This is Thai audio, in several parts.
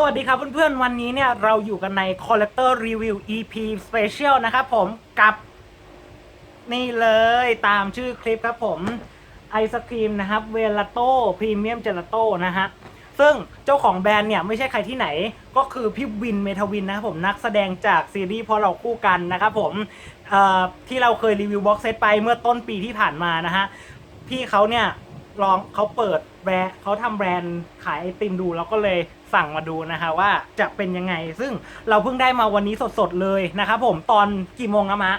สวัสดีครับเพื่อนๆ วันนี้เนี่ยเราอยู่กันใน Collector Review EP Special นะครับผมกับนี่เลยตามชื่อคลิปครับผมไอศครีมนะครับเวลาโต้พรีเมียมเจลาโต้นะฮะซึ่งเจ้าของแบรนด์เนี่ยไม่ใช่ใครที่ไหนก็คือพี่วินเมทาวินนะครับผมนักแสดงจากซีรีส์พราะเราคู่กันนะครับผมที่เราเคยรีวิวบ็อกเซตไปเมื่อต้นปีที่ผ่านมานะฮะพี่เขาเนี่ย ลองเขาเปิดแบรนด์เขาทำแบรนด์ขายไอติมดูแล้วก็เลยสั่งมาดูนะคะว่าจะเป็นยังไง ซึ่งเราเพิ่งได้มาวันนี้สดๆเลยนะครับผมตอนกี่โมงนะมะ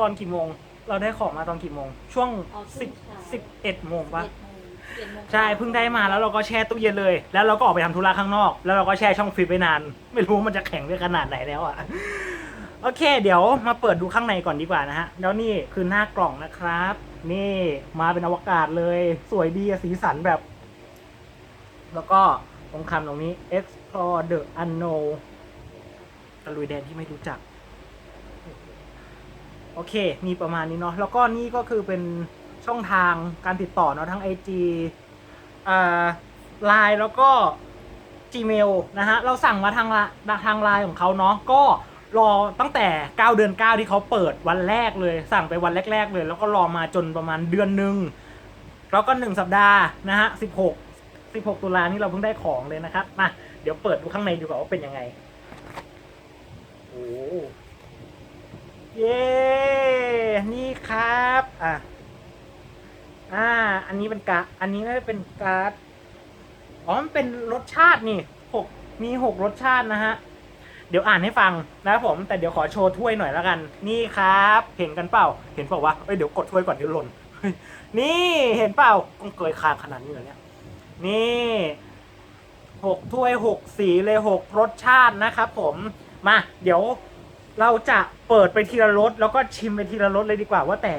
ตอนกี่โมง เราได้ของมาตอนกี่โมง ช่วงอ๋อช่สิวบงเช้า สิบเอ็ดโมงปะ เจ็ดโมงใช่เพิ่งได้มาแล้วเราก็แช่ตู้เย็นเลย แล้วเราก็ออกไปทำธุระข้างนอก แล้วเราก็แช่ช่องฟรีซไปนาน ไม่รู้มันจะแข็งได้ขนาดไหนแล้วอะ โอเค เดี๋ยวมาเปิดดูข้างในก่อนดีกว่านะฮะ แล้วนี่คือหน้ากล่องนะครับ นี่มาเป็นอวกาศเลย สวยดีสีสันแบบ แล้วก็ตรงคำตรงนี้ explore the unknown ตะลุยแดนที่ไม่รู้จัก โอเค มีประมาณนี้เนาะแล้วก็นี่ก็คือเป็นช่องทางการติดต่อเนาะทั้ง IG อ่าไลน์แล้วก็ Gmail นะฮะ เราสั่งมาทางละทางไลน์ของเขาเนาะก็ รอตั้งแต่ 9 เดือน 9 ที่เขาเปิดวันแรกเลย สั่งไปวันแรก ๆ เลย แล้วก็รอมาจนประมาณเดือนหนึ่งแล้วก็หนึ่งสัปดาห์นะฮะ 16 16 ตุลานี่เราเพิ่งได้ของเลยนะครับมาเดี๋ยวเปิดดูข้างในดีกว่าว่าเป็นยังไงโอ้เย้นี่ครับอะอ่า อันนี้เป็นกาอันนี้น่าจะเป็นการ์ดอ๋อมันเป็นรสชาตินี่หกมีหกรสชาตินะฮะ เดี๋ยวอ่านให้ฟังนะครับผมแต่เดี๋ยวขอโชว์ถ้วยหน่อยแล้วกัน นี่ครับ เห็นกันเปล่า เห็นเปล่าวะเอ้ยเดี๋ยวกดถ้วยก่อนเดี๋ยวหล่นนี่เห็นเปล่าต้องเกยคางขนาดนี้เหรอเนี่ยนี่หกถ้วยหกสีเลยหกรสชาตินะครับผมมาเดี๋ยวเราจะเปิดไปทีละรสแล้วก็ชิมไปทีละรสเลยดีกว่าว่าแต่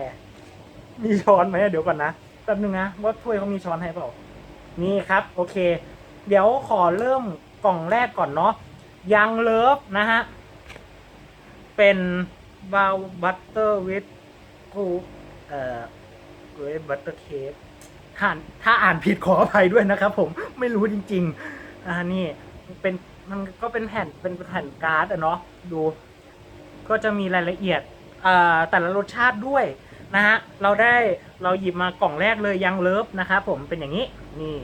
มีช้อนไหมเดี๋ยวก่อนนะแป๊บนึงนะว่าถ้วยเขามีช้อนให้เปล่านี่ครับ โอเค เดี๋ยวขอเริ่มกล่องแรกก่อนเนาะ ยังเลิฟนะฮะ เป็นบาวบัตเตอร์วิทกูเอ่อเวบัตเตอร์เค้กถ้าถ้าอ่านผิดขออภัยด้วยนะครับผมไม่รู้จริง ๆ อ่านี่เป็นมันก็เป็นแผ่นเป็นแผ่นการ์ดอะเนาะดูก็จะมีรายละเอียดอ่าแต่ละรสชาติด้วยนะฮะ เราได้เราหยิบมากล่องแรกเลยยังเลิฟนะครับผมเป็นอย่างนี้ นี่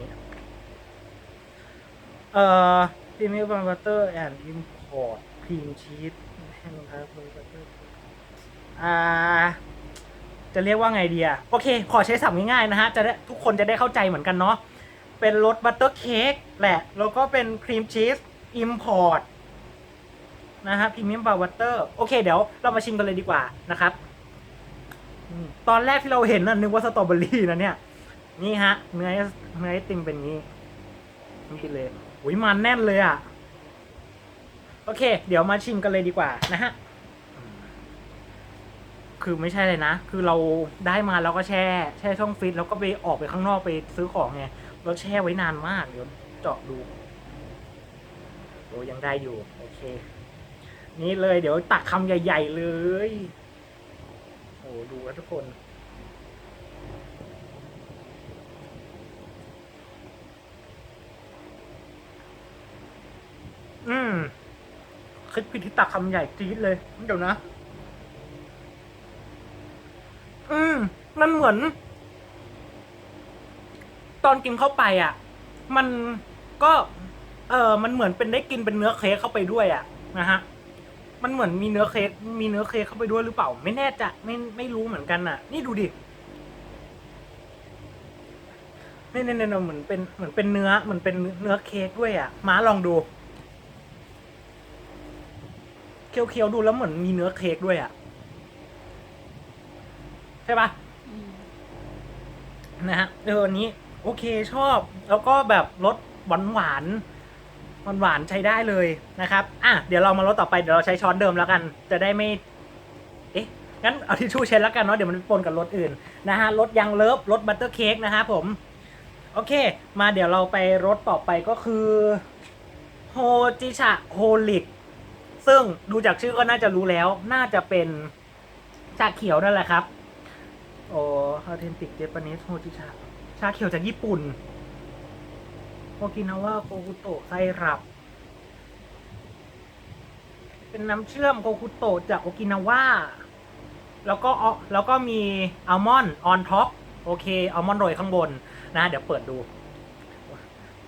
เอ่อ พิมิบันบัตเตอร์แอนด์อิมพอร์ตครีมชีสนะครับอ่า จะเรียกว่าไงดีอะโอเค ขอใช้ศัพท์ง่ายๆนะฮะ จะได้ทุกคนจะได้เข้าใจเหมือนกันเนาะ เป็นรสบัตเตอร์เค้กแหละ แล้วก็เป็นครีมชีสอิมพอร์ตนะฮะพรีเมียมบาร์บัตเตอร์โอเคเดี๋ยวเรามาชิมกันเลยดีกว่านะครับตอนแรกที่เราเห็นน่ะนึกว่าสตรอเบอรี่นะเนี่ย นี่ฮะ เนื้อเนื้อไอติมเป็นงี้นี่เลย อุ้ยมันแน่นเลยอะ โอเค เดี๋ยวมาชิมกันเลยดีกว่านะฮะ คือไม่ใช่เลยนะ คือเราได้มาแล้วก็แช่ แช่ช่องฟรีซแล้วก็ไปออกไปข้างนอกไปซื้อของไงเราแช่ไว้นานมากเดี๋ยวเจาะดูโอ้ยังได้อยู่ โอเค นี่เลยเดี๋ยวตักคำใหญ่ ๆ เลย โอ้ดูนะทุกคน อืม คิดผิดที่ตักคำใหญ่จี๊ดเลย เดี๋ยวนะ อืมมันเหมือน ตอนกินเข้าไปอะ มันก็ เออมันเหมือนเป็นได้กินเป็นเนื้อเค้กเข้าไปด้วยอะ นะฮะ มันเหมือนมีเนื้อเค้กมีเนื้อเค้กเข้าไปด้วยหรือเปล่า ไม่แน่ใจไม่ไม่รู้เหมือนกันอะ นี่ดูดิเนี่นี่นี่เหมือนเป็นเหมือนเป็นเนื้อเหมือนเป็นเนื้อเค้กด้วยอะ มาลองดู เคี้ยวๆดูแล้วเหมือนมีเนื้อเค้กด้วยอะ ใช่ปะอืมนะฮะเอออันนี้ โอเคชอบ แล้วก็แบบรสหวานหวานหวานหวานๆใช้ได้เลยนะครับอะเดี๋ยวเรามารสต่อไปเดี๋ยวเราใช้ช้อนเดิมแล้วกัน จะได้ไม่ เอ๊ะงั้นเอาทิชชู่เช็ดแล้วกันเนาะเดี๋ยวมันปนกับรสอื่นนะฮะรสยังเลิฟรสบัตเตอร์เค้กนะฮะผมโอเค มาเดี๋ยวเราไปรสต่อไปก็คือโฮจิชะโฮลิก ซึ่งดูจากชื่อก็น่าจะรู้แล้ว น่าจะเป็นชาเขียวนั่นแหละครับ โอ้ออเทนติกเจแปนิสโฮจิชาชาเขียวจากญี่ปุ่นโอกินาวาโกกุโตะไซรัปเป็นน้ำเชื่อมโกกุโตะจากโอกินาวาแล้วก็อแล้วก็มีอัลมอนด์ออนท็อปโอเคอัลมอนด์โรยข้างบนนะ เดี๋ยวเปิดดู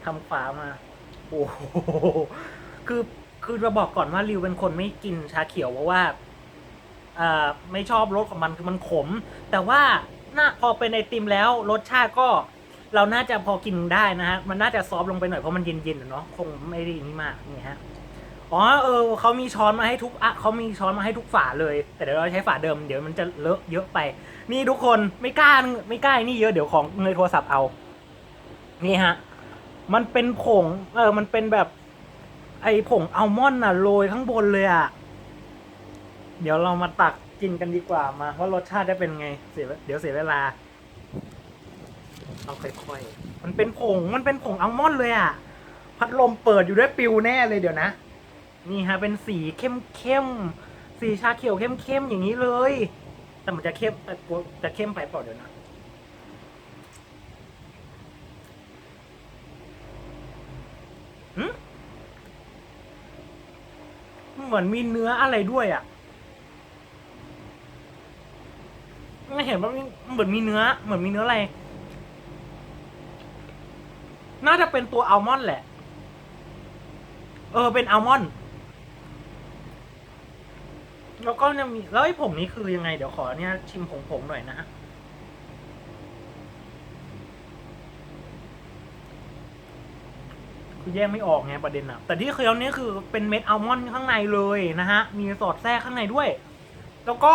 ทำฝามา โอ้โหคือ คือจะบอกก่อนว่าริวเป็นคนไม่กินชาเขียวเพราะว่าเอ่อไม่ชอบรสของมันคือมันขม แต่ว่าน่าพอเป็นไอติมแล้วรสชาติก็เราน่าจะพอกินได้นะฮะ มันน่าจะซอฟลงไปหน่อยเพราะมันเย็นๆเนาะคงไม่ได้นี่มากนี่ฮะ อ๋อเออเขามีช้อนมาให้ทุกอะเขามีช้อนมาให้ทุกฝาเลย แต่เดี๋ยวเราใช้ฝาเดิมเดี๋ยวมันจะเลอะเยอะไป นี่ทุกคนไม่กล้าไม่กล้านี่เยอะเดี๋ยวของเงยโทรศัพท์เอา นี่ฮะ มันเป็นผงเออมันเป็นแบบ ไอผงอัลมอนด์น่ะโรยข้างบนเลยอะเดี๋ยวเรามาตักกินกันดีกว่ามาว่ารสชาติจะเป็นไงเสียเดี๋ยวเสียเวลาเอาค่อยๆ มันเป็นผง มันเป็นผงอัลมอนด์เลยอะพัดลมเปิดอยู่ด้วยปิวแน่เลยเดี๋ยวนะ นี่ฮะ เป็นสีเข้มเข้มๆสีชาเขียวเข้มเข้มๆอย่างนี้เลย แต่มันจะเข้มแต่จะเข้มไปเปล่าเดี๋ยวนะ เหมือนมีเนื้ออะไรด้วยอะไม่เห็นว่ามีเหมือนมีเนื้อ เหมือนมีเนื้ออะไร น่าจะเป็นตัวอัลมอนด์แหละ เออ เป็นอัลมอนด์ แล้วก็เนี่ยมี แล้วไอ้ผงนี้คือยังไง เดี๋ยวขอเนี่ยชิมผงผงๆหน่อยนะฮะ คือแยกไม่ออกไงประเด็นอะแต่ที่เคี้ยวเนี่ยคือเป็นเม็ดอัลมอนด์ข้างในเลยนะฮะ มีสอดแทรกข้างในด้วย แล้วก็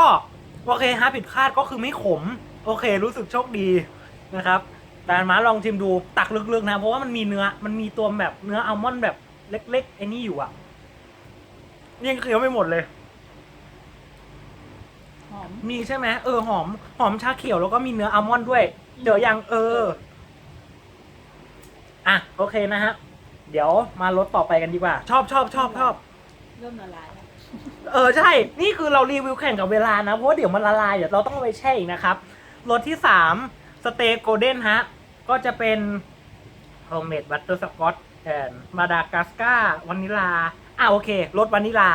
โอเคฮะผิดคาดก็คือไม่ขม โอเค รู้สึกโชคดีนะครับแต่มาลองชิมดูตักลึกๆนะ เพราะว่ามันมีเนื้อ มันมีตัวแบบเนื้ออัลมอนด์แบบเล็กๆไอ้นี่อยู่อะนี่ยังเคี้ยวไม่หมดเลยหอมมีใช่ไหมเออหอมหอมชาเขียวแล้วก็มีเนื้ออัลมอนด์ด้วยเจอยังเออ อะโอเคนะฮะ เดี๋ยวมารถต่อไปกันดีกว่า ชอบชอบชอบชอบ เริ่มละลายแล้วเออใช่ นี่คือเรารีวิวแข่งกับเวลานะ เพราะว่าเดี๋ยวมันละลาย เดี๋ยวเราต้องเอาไปแช่อีกนะครับ รสที่สามสเตย์โกลเด้นฮะ ก็จะเป็นโฮมเมดบัตเตอร์สกอตแอนมาดากัสกาวานิลา อะโอเครสวานิลา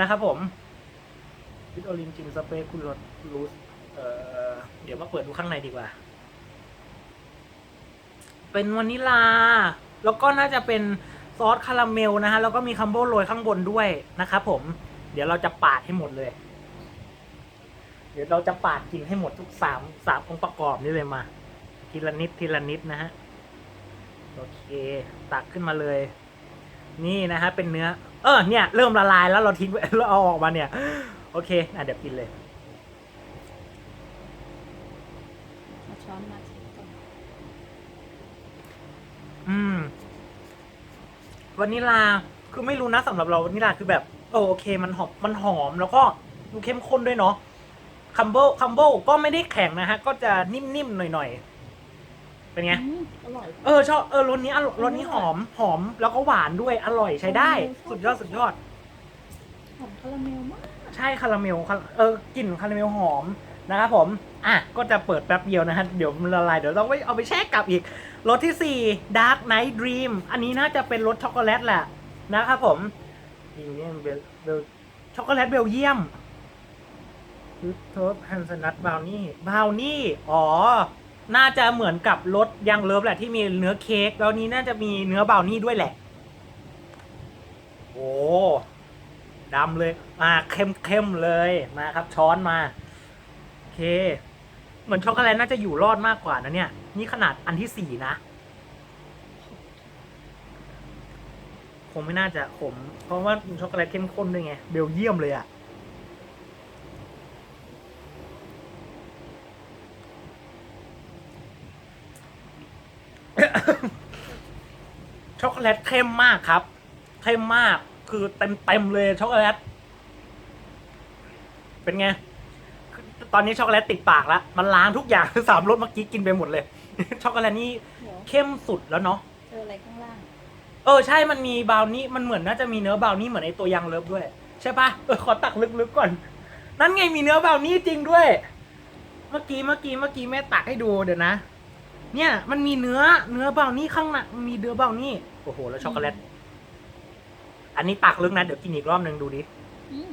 นะครับผมวิตโอลินจินสเปรย์คุณรสรูสเอ่อเดี๋ยวมาเปิดดูข้างในดีกว่า เป็นวานิลา แล้วก็น่าจะเป็นซอสคาราเมลนะฮะ แล้วก็มีคัมโบโรยข้างบนด้วยนะครับผม เดี๋ยวเราจะปาดให้หมดเลย เดี๋ยวเราจะปาดกินให้หมดทุกสามสามองค์ประกอบนี้เลยมา ทีละนิดทีละนิดนะฮะ โอเค ตักขึ้นมาเลย นี่นะฮะ เป็นเนื้อ เออ เนี่ย เริ่มละลายแล้วเราทิ้งไว้เราเอาออกมาเนี่ย โอเคอะเดี๋ยวกินเลยช้อนมา อนอืมวานิลาคือไม่รู้นะสำหรับเราวานิลาคือแบบโอโอเคมันหอมมันหอมแล้วก็ดูเข้มข้นด้วยเนาะคัมโบคัมโบก็ไม่ได้แข็งนะฮะ ก็จะนิ่มๆหน่อยๆ เป็นไงอืมอร่อย เออชอบเออรสนี้อร่อยรสนี้หอมหอมแล้วก็หวานด้วยอร่อยใช้ได้ สุดยอดสุดยอด หอมคาราเมลมาก ใช่คาราเมลคาเออกลิ่นคาราเมลหอม นะครับผม อะ ก็จะเปิดแป๊บเดียวนะฮะ เดี๋ยวมันละลาย เดี๋ยวต้องไปเอาไปแช่กลับอีกรสที่ 4 Dark Night Dream อันนี้น่าจะเป็นรสช็อกโกแลตแหละนะครับผมนี่เนี่ยเบลเบลช็อกโกแลตเบลเยียมทบฮันสนัทบราวนี่บราวนี่ อ๋อ น่าจะเหมือนกับรสยังเลิฟแหละที่มีเนื้อเค้ก แล้วนี้น่าจะมีเนื้อบราวนี่ด้วยแหละ โอ้ดำเลย มาเข้มเข้มๆเลย มาครับช้อนมาโอ เค เหมือนช็อกโกแลตน่าจะอยู่รอดมากกว่านะเนี่ย นี่ขนาดอันที่สี่นะ คงไม่น่าจะขม เพราะว่าช็อกโกแลตเข้มข้นด้วยไง เบลเยียมเลยอะช็อกโกแลตเข้มมากครับ เข้มมาก คือเต็มเต็มเลยช็อกโกแลต เป็นไง ตอนนี้ช็อกโกแลตติดปากแล้ว มันล้างทุกอย่าง สามรสเมื่อกี้กินไปหมดเลย ช็อกโกแลตนี่เดี๋ยวเข้มสุดแล้วเนาะ เจออะไรข้างล่าง เออใช่มันมีบราวนี่ มันเหมือนน่าจะมีเนื้อบราวนี่เหมือนไอตัวยังเลิฟด้วย ใช่ปะเออขอตักลึกๆก่อน นั่นไงมีเนื้อบราวนี่จริงด้วย เมื่อกี้เมื่อกี้เมื่อกี้แม่ตักให้ดูเดี๋ยวนะ เนี่ยมันมีเนื้อเนื้อบราวนี่ข้างในมีเนื้อบราวนี่ โอ้โหแล้วช็อกโกแลต อันนี้ตักลึกนะเดี๋ยวกินอีกรอบหนึ่งดูดิ อืม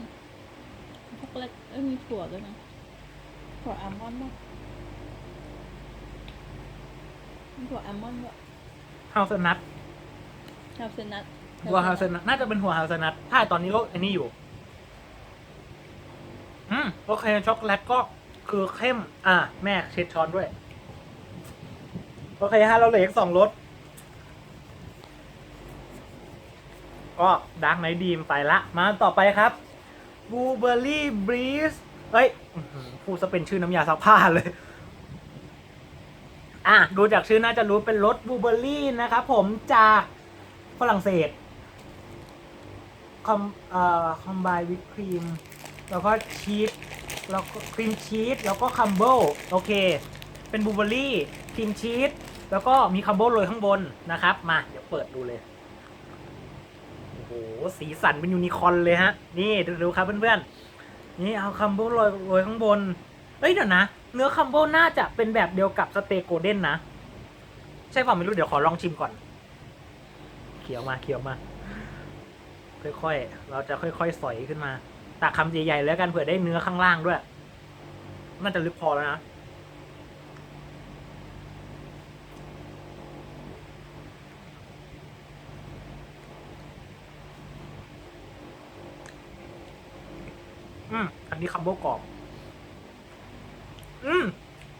ช็อกโกแลตเอ้ยมีถั่วด้วยนะ ถั่วอัลมอนด์ด้วยมีถั่วอัลมอนด์ด้วยฮาวเซนัทฮาเซนัทหัวฮาวเซนัทน่าจะเป็นหัวฮาวเซนัทถ้าตอนนี้ก็อันนี้อยู่ อืมโอเคช็อกโกแลตก็คือเข้ม อะ แม่เช็ดช้อนด้วย โอเคฮะ เราเหลืออีกสองรสก็ดาร์กไนท์ดีมไปละ มาต่อไปครับบลูเบอร์รี่บรีส เอ้ยอื้อหือพูดซะเป็นชื่อน้ำยาซักผ้าเลย อะ ดูจากชื่อน่าจะรู้เป็นรสบลูเบอร์รี่นะครับผมจากฝรั่งเศสคอมเอ่อคอมไบวิปครีม แล้วก็ชีสแล้วก็ครีมชีสแล้วก็คัมเบิลโอเค เป็นบลูเบอร์รี่ครีมชีสแล้วก็มีคัมเบิลโรยข้างบนนะครับ มา เดี๋ยวเปิดดูเลย โอ้โห สีสันเป็นยูนิคอร์นเลยฮะ นี่ดูดูครับเพื่อนๆ นี่เอาคัมเบิลโรยโรยข้างบน เอ้ยเดี๋ยวนะ เนื้อคัมเบิลน่าจะเป็นแบบเดียวกับสเต็กโกลเด้นนะ ใช่เปล่าไม่รู้เดี๋ยวขอลองชิมก่อนเคี้ยวมาเคี้ยวมา ค่อยๆ เราจะค่อยๆ สอยขึ้นมา ตักคำใหญ่ๆแล้วกันเผื่อได้เนื้อข้างล่างด้วย น่าจะลึกพอแล้วนะ อืมอันนี้คัมโบกรอบ อืม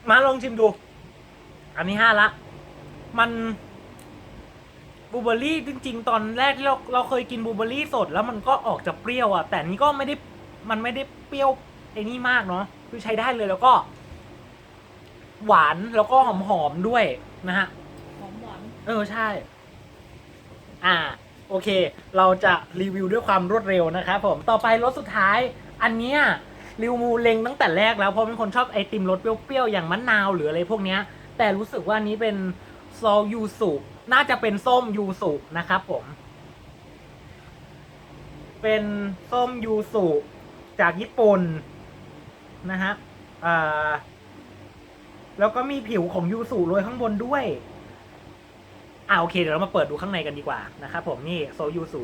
มาลองชิมดู อันนี้ห้าละ มันบลูเบอร์รี่จริง ๆ ตอนแรกที่เราเราเคยกินบลูเบอร์รี่สด แล้วมันก็ออกจะเปรี้ยวอะ แต่อันนี้ก็ไม่ได้มันไม่ได้เปรี้ยวไอ้นี่มากเนาะคือใช้ได้เลยแล้วก็ หวานแล้วก็หอมๆด้วยนะฮะหอมหวานเออใช่ อ่า โอเค เราจะรีวิวด้วยความรวดเร็วนะครับผมต่อไปรสสุดท้าย อันเนี้ยริวมูเลงตั้งแต่แรกแล้วเพราะเป็นคนชอบไอติมรสเปรี้ยวๆอย่างมะนาวหรืออะไรพวกเนี้ย แต่รู้สึกว่านี้เป็นซอลยูสุน่าจะเป็นส้มยูสุนะครับผม เป็นส้มยูสุจากญี่ปุ่นนะฮะแล้วก็มีผิวของยูสุโรยข้างบนด้วย อ่าโอเค เดี๋ยวเรามาเปิดดูข้างในกันดีกว่านะครับผมนี่โซยูสุ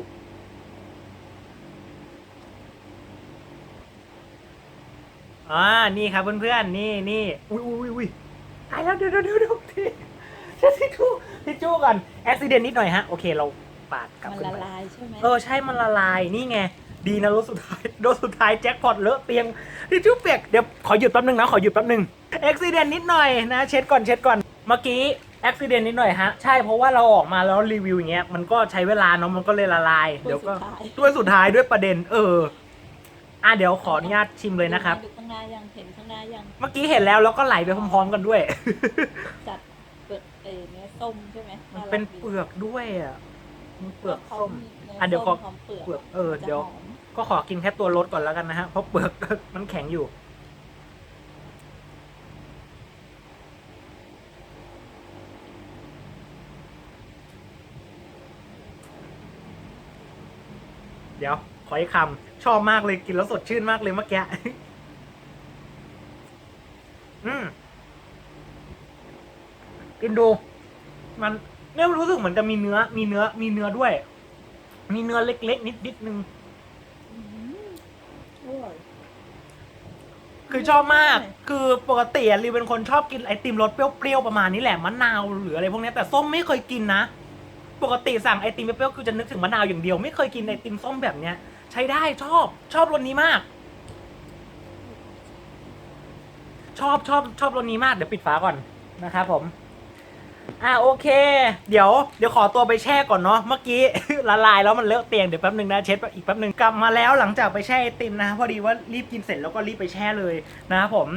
อ่านี่ครับเพื่อนๆ นี่นี่อุ้ยอุ้ยอุ้ยตายแล้วเดี๋ยวเดี๋ยวเดี๋ยวเดี๋ยวทีเช็ดทิชชู่ทิชชู่ก่อนอุบิเหตุนิดหน่อยฮะ โอเคเราปาดกลับมันขึ้นละไปลายใช่ไหมเออใช่มันละลายนี่ไง ดีนะรถสุดท้ายรถสุดท้ายแจ็คพอตเลอะเตียงทิชชู่เปียกเดี๋ยวขอหยุดแป๊บนึงนะ ขอหยุดแป๊บนึงอุบิเหตุนิดหน่อยนะเช็ดก่อนเช็ดก่อนเมื่อกี้อุบิเหตุนิดหน่อยฮะใช่เพราะว่าเราออกมาแล้วรีวิวอย่างเงี้ยมันก็ใช้เวลาเนาะมันก็เลยละลายตัวเดี๋ยวก็สุดท้ายด้วยสุดท้ายด้วยประเด็น เออ อะเดี๋ยวขออนุญาตชิมเลยนะครับ ดูข้างหน้ายังเห็นข้างหน้ายังเมื่อกี้เห็นแล้วแล้วก็ไหลไปพร้อมๆกันด้วย จัดเปลือกเออเนื้อส้มใช่ไหมมันเป็นเปลือกด้วยอะมันเปลือกส้มเนื้อะเดี๋ยวขอส้มหอมเปลือกเปลือกเออจะเดี๋ยวหอมก็ขอกินแค่ตัวรสก่อนแล้วกันนะฮะ เพราะเปลือก มันแข็งอยู่ เดี๋ยว ขออีกคำ ชอบมากเลยกินแล้วสดชื่นมากเลยเมื่อกี้อืมกินดู มันเนี่ยรู้สึกเหมือนจะมีเนื้อ มีเนื้อ มีเนื้อด้วย มีเนื้อเล็กๆนิดนิดนึงอืมอร่อยคือชอบมาก คือปกติอะริวเป็นคนชอบกินไอติมรสเปรี้ยวๆประมาณนี้แหละมะนาวหรืออะไรพวกเนี้ยแต่ส้มไม่เคยกินนะ ปกติสั่งไอติมเปรี้ยวๆคือจะนึกถึงมะนาวอย่างเดียว ไม่เคยกินไอติมส้มแบบเนี้ย ใช้ได้ชอบชอบรสนี้มาก ชอบชอบชอบรสนี้มากเดี๋ยวปิดฝาก่อนนะครับผม อ่าโอเค เดี๋ยวเดี๋ยวขอตัวไปแช่ก่อนเนาะเมื่อกี้ ละลายแล้วมันเลอะเตียงเดี๋ยวแป๊บหนึ่งนะเช็ดอีกแป๊บหนึ่งกลับมาแล้วหลังจากไปแช่ไอติมนะพอดีว่ารีบกินเสร็จแล้วก็รีบไปแช่เลยนะครับผม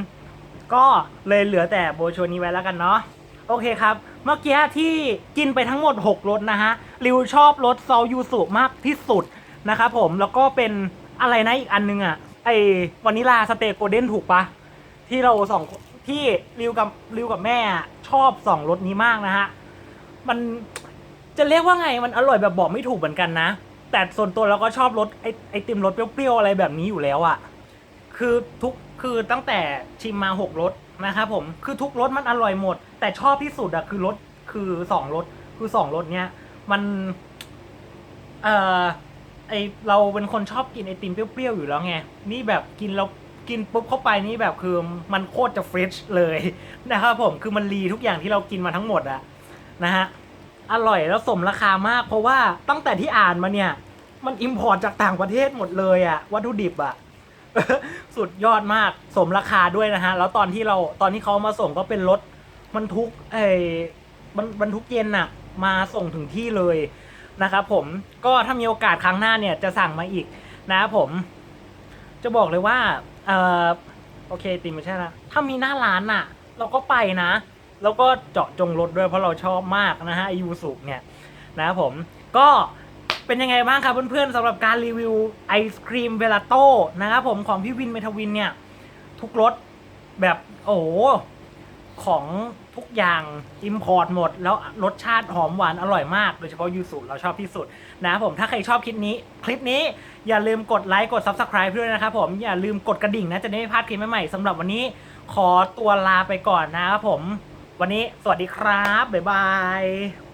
ก็เลยเหลือแต่โบชวนี้ไว้แล้วกันเนาะโอเคครับ เมื่อกี้ที่กินไปทั้งหมด 6รสนะฮะ ริวชอบรสซอยูสุมากที่สุด นะครับผมแล้วก็เป็นอะไรนะอีกอันนึงอะไอวานิลาสเตย์โกลเด้นถูกปะที่เราสองที่ริวกับริวกับแม่ชอบสองรสนี้มากนะฮะมันจะเรียกว่าไงมันอร่อยแบบบอกไม่ถูกเหมือนกันนะ แต่ส่วนตัวเราก็ชอบรสไอไอติมรสเปรี้ยวๆอะไรแบบนี้อยู่แล้วอะ่ะคือทุกคือตั้งแต่ชิมมาหกรสนะครับผมคือทุกรสมันอร่อยหมด แต่ชอบที่สุดอะคือรสคือสองรสคือสองรสเนี้ยมันเอ่อ ไอเราเป็นคนชอบกินไอติมเปรี้ยวๆอยู่แล้วไง นี่แบบกินแล้วกินปุ๊บเข้าไปนี่แบบคือมันโคตรจะเฟรชเลยนะครับผมคือมันรีทุกอย่างที่เรากินมาทั้งหมดอะนะฮะอร่อยแล้วสมราคามากเพราะว่าตั้งแต่ที่อ่านมาเนี่ย มันอิมพอร์ตจากต่างประเทศหมดเลยอะวัตถุดิบอะสุดยอดมากสมราคาด้วยนะฮะ แล้วตอนที่เราตอนที่เขามาส่งก็เป็นรถบรรทุกไอ้บรรบรรทุกเย็นอะมาส่งถึงที่เลย นะครับผมก็ถ้ามีโอกาสครั้งหน้าเนี่ยจะสั่งมาอีกนะครับผม จะบอกเลยว่าเออโอเคติมไม่ใช่ละถ้ามีหน้าร้านอะเราก็ไปนะ แล้วก็เจาะจงรถด้วยเพราะเราชอบมากนะฮะยูสุเนี่ยนะครับผมก็เป็นยังไงบ้างครับเพื่อนๆสำหรับการรีวิวไอศครีมเวลาโต้นะครับผมของพี่วินเมทาวินเนี่ย ทุกรสแบบโอ้โห ของทุกอย่างอิมพอร์ตหมด แล้วรสชาติหอมหวานอร่อยมาก โดยเฉพาะยูสุเราชอบที่สุดนะผมถ้าใครชอบคลิปนี้ คลิปนี้อย่าลืมกดไลค์กด Subscribe ด้วยนะครับผมอย่าลืมกดกระดิ่งนะจะได้ไม่พลาดคลิปใหม่ๆสำหรับวันนี้ขอตัวลาไปก่อนนะครับผม วันนี้สวัสดีครับ บ๊ายบาย